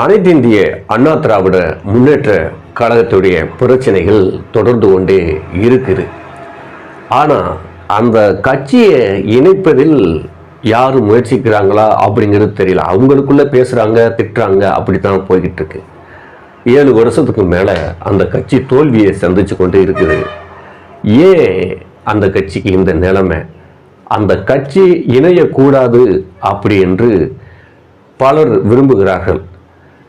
அனைத்திந்திய அண்ணா திராவிட முன்னேற்ற கழகத்துடைய பிரச்சனைகள் தொடர்ந்து கொண்டே இருக்குது. ஆனால் அந்த கட்சியை இணைப்பதில் யார் முயற்சிக்கிறாங்களா அப்படிங்கிறது தெரியல. அவங்களுக்குள்ளே பேசுகிறாங்க திட்டுறாங்க அப்படி தான் போய்கிட்டு இருக்கு. ஏழு வருஷத்துக்கு மேலே அந்த கட்சி தோல்வியை சந்தித்து கொண்டு இருக்குது. ஏன் அந்த கட்சிக்கு இந்த நிலைமை? அந்த கட்சி இணையக்கூடாது அப்படி என்று பலர் விரும்புகிறார்கள்.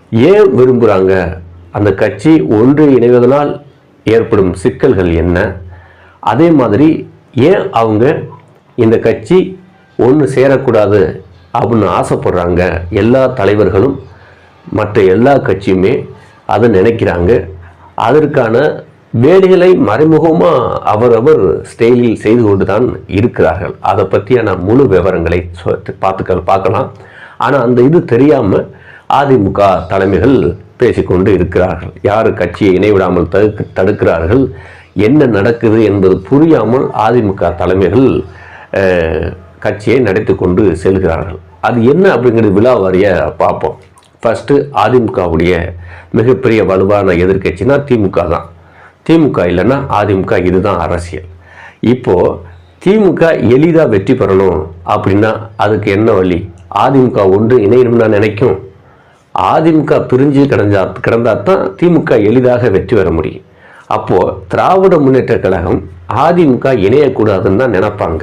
ஏன் விரும்புகிறாங்க அந்த கட்சி ஒன்று இணைவதனால் ஏற்படும் சிக்கல்கள் என்ன? அதே மாதிரி ஏன் அவங்க இந்த கட்சி ஒன்று சேரக்கூடாது அப்படின்னு ஆசைப்படுறாங்க? எல்லா தலைவர்களும் மற்ற எல்லா கட்சியுமே அதை நினைக்கிறாங்க. அதற்கான வேலைகளை மறைமுகமாக அவரவர் ஸ்டைலில் செய்து கொண்டு தான் இருக்கிறார்கள். அதை பற்றியான முழு விவரங்களை சொ- பார்த்துக்க பார்க்கலாம். ஆனால் அந்த இது தெரியாமல் அதிமுக தலைமைகள் பேசிக்கொண்டு இருக்கிறார்கள். யார் கட்சியை இணைவிடாமல் தடுக்க தடுக்கிறார்கள்? என்ன நடக்குது என்பது புரியாமல் அதிமுக தலைமைகள் கட்சியை நடத்தி கொண்டு செல்கிறார்கள். அது என்ன அப்படிங்கிறது விழாவாரிய பார்ப்போம். ஃபஸ்ட்டு அதிமுகவுடைய மிகப்பெரிய வலுவான எதிர்கட்சினா திமுக தான். திமுக இல்லைன்னா அதிமுக இதுதான் அரசியல். இப்போது திமுக எளிதாக வெற்றி பெறணும் அப்படின்னா அதுக்கு என்ன வழி? அதிமுக ஒன்று இணையணும்னா நினைக்கும். அதிமுக பிரிஞ்சு கிடந்தா கிடந்தா தான் திமுக எளிதாக வெற்றி பெற முடியும். அப்போது திராவிட முன்னேற்ற கழகம் அதிமுக இணையக்கூடாதுன்னு தான் நினைப்பாங்க.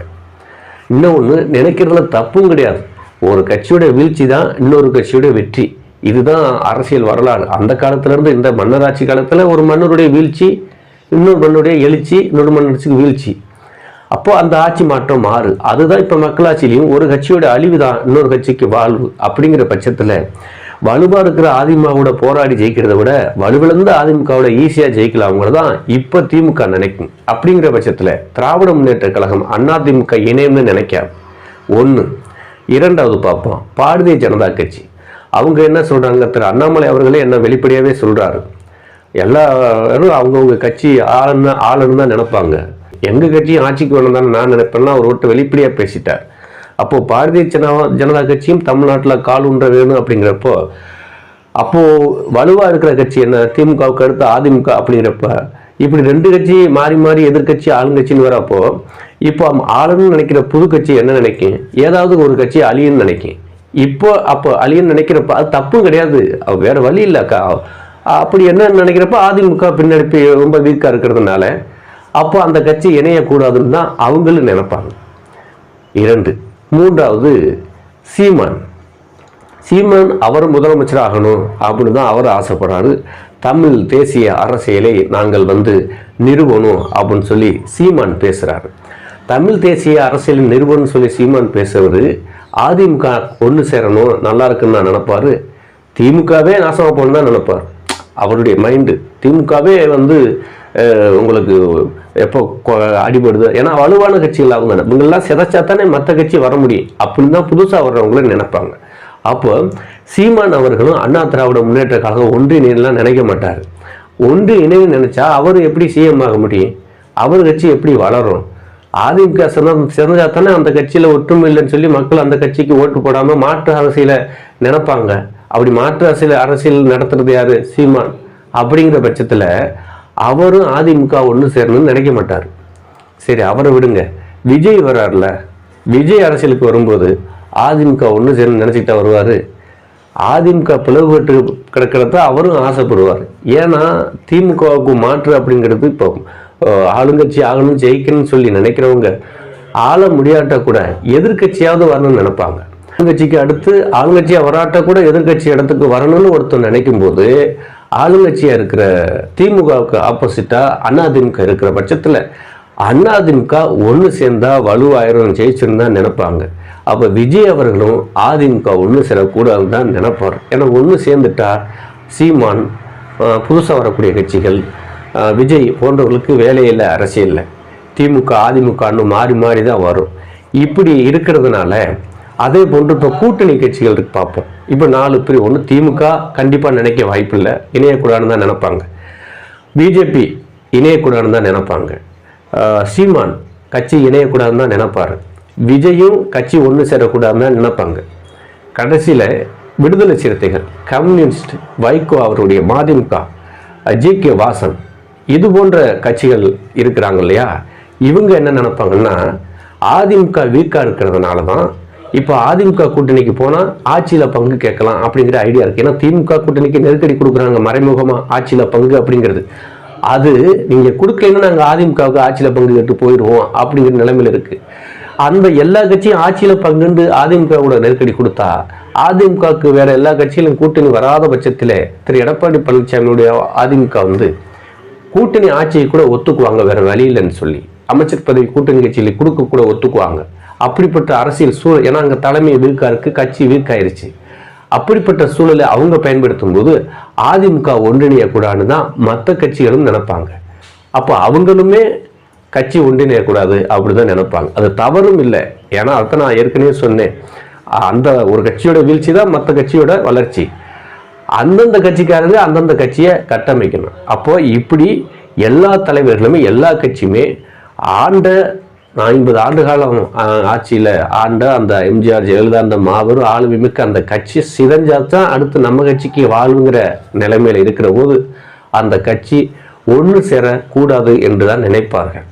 இன்னொன்று நினைக்கிறதுல தப்பும் கிடையாது. ஒரு கட்சியோட வீழ்ச்சி தான் இன்னொரு கட்சியோட வெற்றி. இதுதான் அரசியல் வரலாறு. அந்த காலத்திலேருந்து இந்த மன்னராட்சி காலத்தில் ஒரு மன்னருடைய வீழ்ச்சி இன்னொரு மன்னருடைய எழுச்சி இன்னொரு மன்னராட்சிக்கு வீழ்ச்சி. அப்போ அந்த ஆட்சி மாற்றம் மாறு. அதுதான் இப்போ மக்களாட்சியிலையும் ஒரு கட்சியோட அழிவு தான் இன்னொரு கட்சிக்கு வாழ்வு அப்படிங்கிற பட்சத்தில் வலுவாக இருக்கிற அதிமுகவோட போராடி ஜெயிக்கிறத விட வலுவிழந்த அதிமுகவோட ஈஸியாக ஜெயிக்கலாம் தான் இப்போ திமுக நினைக்கும். அப்படிங்கிற பட்சத்தில் திராவிட முன்னேற்ற கழகம் அதிமுக இணையம்னு நினைக்காது ஒன்று இரண்டாவது பார்ப்போம். பாரதிய ஜனதா கட்சி. அவங்க என்ன சொல்கிறாங்க திரு அண்ணாமலை அவர்களே என்ன வெளிப்படையாகவே சொல்கிறாரு எல்லாரும் அவங்கவுங்க கட்சி ஆளுன்னு ஆளுன்னு தான் நினைப்பாங்க. எங்கள் கட்சியும் ஆட்சிக்கு வேணும் தானே நான் நினைப்பேன்னா அவர் விட்டு வெளிப்படையாக பேசிட்டார். அப்போது பாரதிய ஜனதா ஜனதா கட்சியும் தமிழ்நாட்டில் கால் உண்ட வேணும் அப்படிங்கிறப்போ அப்போது வலுவாக இருக்கிற கட்சி என்ன? திமுகவுக்கு அடுத்து அதிமுக அப்படிங்கிறப்ப இப்படி ரெண்டு கட்சி மாறி மாறி எதிர்க்கட்சி ஆளுங்கட்சின்னு வரப்போ இப்போ ஆளுன்னு நினைக்கிற புது கட்சி என்ன நினைக்கும்? ஏதாவது ஒரு கட்சி அழியன்னு நினைக்கும். இப்போ அப்போ அழியன்னு நினைக்கிறப்ப அது தப்பும் கிடையாது. வேற வழி இல்லைக்கா அப்படி என்ன நினைக்கிறப்ப அதிமுக பின்னடிப்பு ரொம்ப வீக்காக இருக்கிறதுனால அப்போ அந்த கட்சி இணையக்கூடாதுன்னு தான் அவங்களும் நினைப்பாங்க. இரண்டு மூன்றாவது சீமான். சீமான் அவர் முதலமைச்சர் ஆகணும் அப்படின்னு தான் அவர் ஆசைப்படுறாரு. தமிழ் தேசிய அரசியலை நாங்கள் வந்து நிறுவனம் அப்படின்னு சொல்லி சீமான் பேசுகிறாரு தமிழ் தேசிய அரசியலின் நிறுவனம் சொல்லி சீமான் பேசுறவர் அதிமுக ஒன்று சேரணும் நல்லா இருக்குன்னு நான் நினைப்பாரு. திமுகவே நாசமாக போகணும் தான் நினைப்பார். அவருடைய மைண்டு திமுகவே வந்து உங்களுக்கு எப்போ கொ- அடிபடுது ஏன்னா வலுவான கட்சிகள் அவங்க இவங்கெல்லாம் சிதைச்சா தானே மற்ற கட்சி வர முடியும். அப்படின்னு தான் புதுசாக வர்றவங்களும் நினைப்பாங்க. அப்போ சீமான் அவர்களும் அண்ணா திராவிட முன்னேற்ற கழகம் ஒன்று இணையெல்லாம் நினைக்க மாட்டார். ஒன்று இணைவு நினைச்சா அவர் எப்படி சிஎம் ஆக முடியும்? அவர் கட்சி எப்படி வளரும்? அதிமுக சிறந்த சிறந்தா தானே அந்த கட்சியில் ஒற்றுமை இல்லைன்னு சொல்லி மக்கள் அந்த கட்சிக்கு ஓட்டு போடாமல் மாற்று அரசியலை நினைப்பாங்க. அப்படி மாற்று அரசியல் அரசியல் நடத்துறது யாரு? சீமான். அப்படிங்கிற பட்சத்தில் அவரும் அதிமுக ஒன்று சேரணும்னு நினைக்க மாட்டார். சரி அவரை விடுங்க. விஜய் வர்றார்ல விஜய் அரசியலுக்கு வரும்போது அதிமுக ஒன்று சேர்ந்து நினச்சிக்கிட்டா வருவார். அதிமுக பிளவுபட்டு கிடக்கிறத அவரும் ஆசைப்படுவார். ஏன்னா திமுகவுக்கு மாற்று அப்படிங்கிறது இப்போ ஆளுங்கட்சி ஆகணும் ஜெயிக்கணும்னு சொல்லி நினைக்கிறவங்க ஆள முடியாட்ட கூட எதிர்க்கட்சியாவது வரணும்னு நினைப்பாங்க. ஆளுங்கட்சிக்கு அடுத்து ஆளுங்கட்சியாக வராட்ட கூட எதிர்க்கட்சி இடத்துக்கு வரணும்னு ஒருத்தர் நினைக்கும் போது ஆளுங்கட்சியா இருக்கிற திமுகவுக்கு ஆப்போசிட்டா அதிமுக இருக்கிற பட்சத்துல அதிமுக ஒன்று சேர்ந்தா வலுவாயிரம் ஜெயிச்சிருந்தா நினைப்பாங்க. அப்போ விஜய் அவர்களும் அதிமுக ஒன்று சேரக்கூடாது தான் நினைப்பார். ஏன்னா ஒன்று சேர்ந்துட்டா சீமான் புதுசாக வரக்கூடிய கட்சிகள் விஜய் போன்றவர்களுக்கு வேலையில்லை அரசியலில் திமுக அதிமுகன்னு மாறி மாறி தான் வரும். இப்படி இருக்கிறதுனால அதே போன்று இப்போ கூட்டணி கட்சிகள் பார்ப்போம். இப்போ நாலு பேர் ஒன்று திமுக கண்டிப்பாக நினைக்க வாய்ப்பில்லை. இணையக்கூடாதுன்னு தான் நினைப்பாங்க. பிஜேபி இணையக்கூடாதுன்னு தான் நினைப்பாங்க. சீமான் கட்சி இணையக்கூடாதுன்னு தான் நினைப்பாரு. விஜயும் கட்சி ஒன்று சேரக்கூடாதுன்னு தான் நினைப்பாங்க. கடைசியில் விடுதலை சிறுத்தைகள் கம்யூனிஸ்ட் வைகோ அவருடைய மதிமுக ஜி கே வாசன் இது போன்ற கட்சிகள் இருக்கிறாங்க இல்லையா? இவங்க என்ன நினைப்பாங்கன்னா அதிமுக வீக்காக இருக்கிறதுனால தான் இப்போ அதிமுக கூட்டணிக்கு போனால் ஆட்சியில் பங்கு கேட்கலாம் அப்படிங்கிற ஐடியா இருக்குது ஏன்னா திமுக கூட்டணிக்கு நெருக்கடி கொடுக்குறாங்க. மறைமுகமாக ஆட்சியில் பங்கு அப்படிங்கிறது. அது நீங்கள் கொடுக்கலன்னா நாங்கள் அதிமுகவுக்கு ஆட்சியில் பங்கு கேட்டு போயிடுவோம் அப்படிங்கிற நிலைமையில் இருக்குது அந்த எல்லா கட்சியும் ஆட்சியில் பங்குண்டு அதிமுகவோட நெருக்கடி கொடுத்தா அதிமுகவுக்கு வேற எல்லா கட்சியிலும் கூட்டணி வராத பட்சத்தில் திரு. எடப்பாடி பழனிசாமியுடைய அதிமுக வந்து கூட்டணி ஆட்சியை கூட ஒத்துக்குவாங்க. வேற வழி இல்லைன்னு சொல்லி. அமைச்சர் பதவி கூட்டணி கட்சியில் கொடுக்க கூட ஒத்துக்குவாங்க. அப்படிப்பட்ட அரசியல் சூழல் ஏன்னா அங்கே தலைமை வீக்காருக்கு கட்சி வீக்காயிருச்சு அப்படிப்பட்ட சூழலை அவங்க பயன்படுத்தும் போது அதிமுக ஒன்றிணையக்கூடாதுன்னு தான் மற்ற கட்சிகளும் நினைப்பாங்க. அப்போ அவங்களுமே கட்சி ஒன்றிணையக்கூடாது அப்படிதான் நினைப்பாங்க. அது தவறும் இல்லை. ஏன்னா அதை நான் ஏற்கனவே சொன்னேன். அந்த ஒரு கட்சியோட வீழ்ச்சி தான் மற்ற கட்சியோட வளர்ச்சி. அந்தந்த கட்சிக்காரங்க அந்தந்த கட்சியை கட்டமைக்கணும். அப்போ இப்படி எல்லா தலைவர்களுமே எல்லா கட்சியுமே ஆண்ட ஐம்பது ஆண்டு காலம் ஆட்சியில் ஆண்ட அந்த எம்ஜிஆர் ஜெயலலிதா அந்த மாபெரும் ஆளுமை மிக்க அந்த கட்சி சிதஞ்சாதான் அடுத்து நம்ம கட்சிக்கு வாழ்வுங்கிற நிலைமையில் இருக்கிற போது அந்த கட்சி ஒன்று சேரக்கூடாது என்று தான் நினைப்பார்கள்.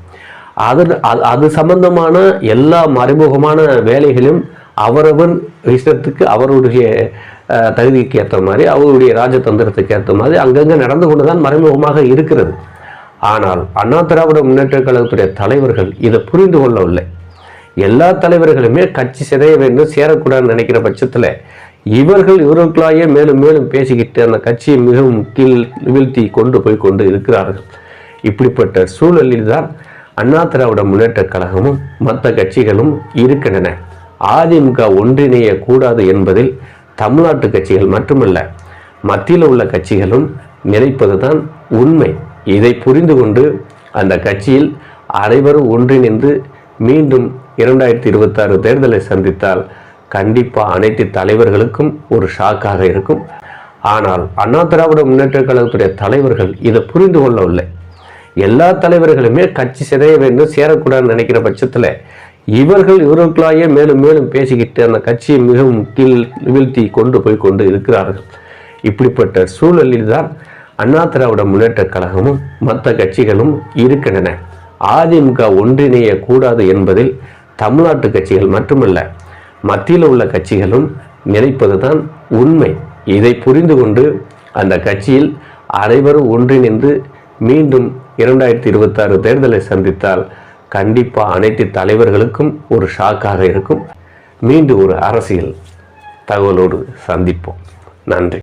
அது அது- அது சம்பந்தமான எல்லா மறைமுகமான வேலைகளும் அவரவர் இஷ்டத்துக்கு அவருடைய தகுதிக்கு ஏற்ற மாதிரி அவருடைய ராஜதந்திரத்துக்கு ஏற்ற மாதிரி அங்கங்கே நடந்து கொண்டு தான் மறைமுகமாக இருக்கிறது. ஆனால் அண்ணா திராவிட முன்னேற்ற கழகத்துடைய தலைவர்கள் இதை புரிந்து கொள்ளவில்லை. எல்லா தலைவர்களுமே கட்சி சிதைய வேண்டும் சேரக்கூடாதுன்னு நினைக்கிற பட்சத்தில் இவர்கள் இவர்களுக்குள்ளாயே மேலும் மேலும் பேசிக்கிட்டு அந்த கட்சியை மிகவும் கீழ் வீழ்த்தி கொண்டு போய் கொண்டு இருக்கிறார்கள். இப்படிப்பட்ட சூழலில் தான் அண்ணா திராவிட முன்னேற்ற கழகமும் மற்ற கட்சிகளும் இருக்கின்றன. அதிமுக ஒன்றிணைய கூடாது என்பதில் தமிழ்நாட்டு கட்சிகள் மட்டுமல்ல மத்தியில் உள்ள கட்சிகளும் நினைப்பதுதான் உண்மை. இதை புரிந்து கொண்டு அந்த கட்சியில் அனைவரும் ஒன்றிணைந்து மீண்டும் இரண்டாயிரத்தி இருபத்தாறு தேர்தலை சந்தித்தால் கண்டிப்பாக அனைத்து தலைவர்களுக்கும் ஒரு ஷாக்காக இருக்கும். ஆனால் அண்ணா திராவிட முன்னேற்ற கழகத்துடைய தலைவர்கள் இதை புரிந்து கொள்ளவில்லை. எல்லா தலைவர்களுமே கட்சி சிதைய வேண்டும் சேரக்கூடாதுன்னு நினைக்கிற பட்சத்தில் இவர்கள் இவர்களாயே மேலும் மேலும் பேசிக்கிட்டு அந்த கட்சியை மிகவும் கீழ் வீழ்த்தி கொண்டு போய் கொண்டு இருக்கிறார்கள். இப்படிப்பட்ட சூழலில் தான் அண்ணா திராவிட முன்னேற்ற கழகமும் மற்ற கட்சிகளும் இருக்கின்றன. அதிமுக ஒன்றிணைய கூடாது என்பதில் தமிழ்நாட்டு கட்சிகள் மட்டுமல்ல மத்தியில் உள்ள கட்சிகளும் நினைப்பதுதான் உண்மை. இதை புரிந்து கொண்டு அந்த கட்சியில் அனைவரும் ஒன்றிணைந்து மீண்டும் இரண்டாயிரத்தி இருபத்தாறு தேர்தலை சந்தித்தால் கண்டிப்பாக அனைத்து தலைவர்களுக்கும் ஒரு ஷாக்காக இருக்கும். மீண்டும் ஒரு அரசியல் தகவலோடு சந்திப்போம். நன்றி.